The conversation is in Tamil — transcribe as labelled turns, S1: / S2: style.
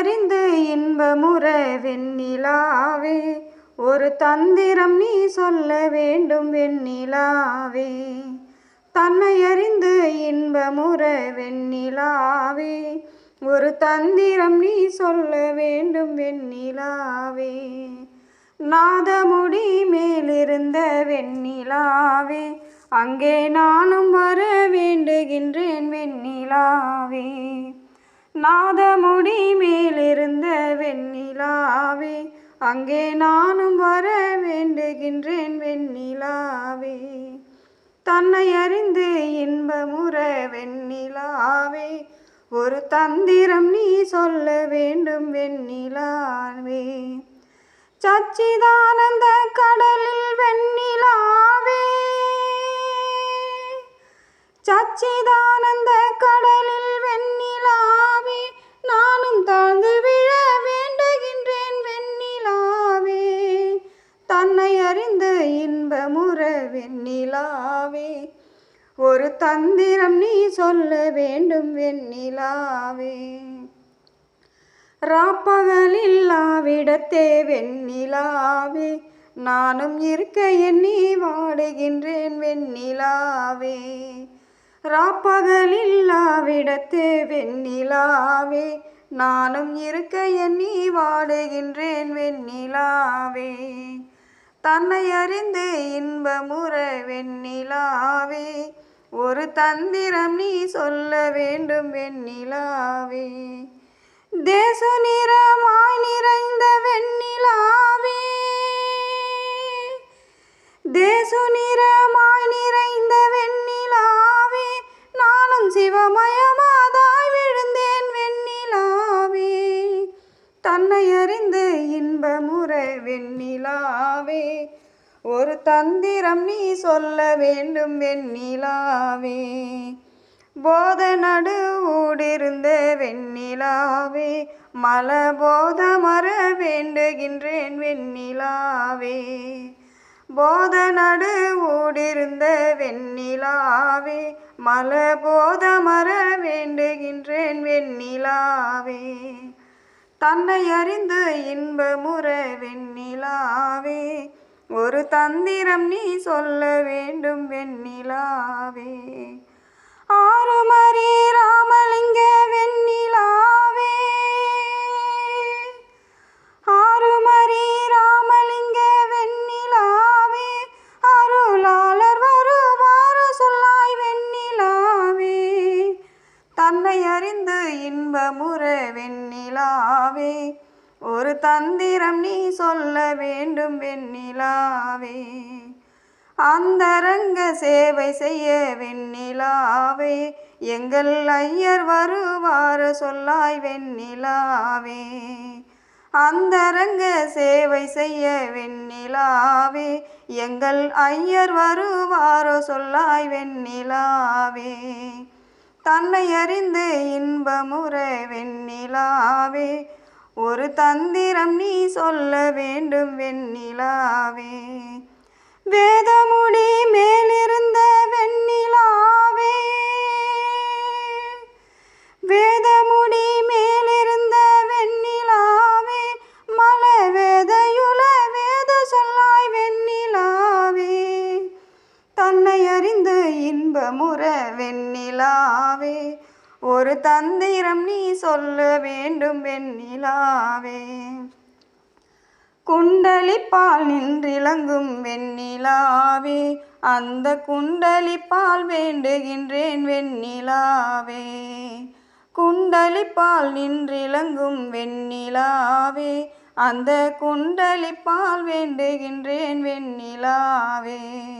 S1: அறிந்து இன்பமுற வெண்ணிலாவே. ஒரு தந்திரம் நீ சொல்ல வேண்டும் வெண்ணிலாவே. தன்னை அறிந்து இன்பமுற வெண்ணிலாவே. ஒரு தந்திரம் நீ சொல்ல வேண்டும் வெண்ணிலாவே. நாதமுடி மேலிருந்த வெண்ணிலாவே. அங்கே நானும் வர வேண்டுகின்றேன் வெண்ணிலாவே. நாதமுடி மேலிருந்த வெண்ணிலாவே அங்கே நானும் வர வேண்டுகின்றேன் வெண்ணிலாவே. தன்னை அறிந்து இன்பமுற வெண்ணிலாவே ஒரு தந்திரம் நீ சொல்ல வேண்டும் வெண்ணிலாவே. சச்சிதானந்த கடலில் வெண்ணிலாவே சச்சிதானந்த கடல் அறிந்த இன்பமுற வெண்ணிலாவே ஒரு தந்திரம் நீ சொல்ல வேண்டும் வெண்ணிலாவே ராப்பகலில்லாவிடத்தே வெண்ணிலாவே நானும் இருக்க எண்ணி வாடுகின்றேன் வெண்ணிலாவே ராப்பகலில்லாவிடத்தே வெண்ணிலாவே நானும் இருக்க எண்ணி வாடுகின்றேன் வெண்ணிலாவே தன்னை அறிந்து இன்பமுற வெண்ணிலாவே ஒரு தந்திரம் நீ சொல்ல வேண்டும் வெண்ணிலாவே. தேச நிறமாய் நிறைந்த வெண்ணிலாவே. தேச நிறமாய் நிறைந்த வெண்ணிலாவே. நானும் சிவமய வெண்ணிலாவே. ஒரு தந்திரம் நீ சொல்ல வேண்டும் வெண்ணிலாவே. போத நடு ஊடிருந்த வெண்ணிலாவே. மல போத மர வேண்டுகின்றேன் வெண்ணிலாவே. போத நடு ஊடிருந்த வெண்ணிலாவே. மல போத மர வேண்டுகின்றேன் தன்னை அறிந்து இன்பமுற வெண்ணிலாவே. ஒரு தந்திரம் நீ சொல்ல வேண்டும் வெண்ணிலாவே. ஆறுமரி ராமலிங்க வெண்ணிலா வெண்ணிலாவே ஒரு தந்திரம் நீ சொல்ல வேண்டும் வெண்ணிலாவே அந்தரங்க சேவை செய்ய வெண்ணிலாவே எங்கள் ஐயர் வருவார சொல்லாய் வெண்ணிலாவே அந்தரங்க சேவை செய்ய வெண்ணிலாவே எங்கள் ஐயர் வருவாரோ சொல்லாய் வெண்ணிலாவே தன்னை அறிந்து இன்பமுற வெண்ணிலாவே. ஒரு தந்திரம் நீ சொல்ல வேண்டும் வெண்ணிலாவே. வேதமுடி மேலிருந்து ஒரு தந்திரம் நீ சொல்ல வேண்டும் வெண்ணிலாவே. குண்டலிப்பால் நின்றிலங்கும் வெண்ணிலாவே. அந்த குண்டலிப்பால் வேண்டுகின்றேன் வெண்ணிலாவே. குண்டலிப்பால் நின்றிலங்கும் வெண்ணிலாவே. அந்த குண்டலிப்பால் வேண்டுகின்றேன் வெண்ணிலாவே.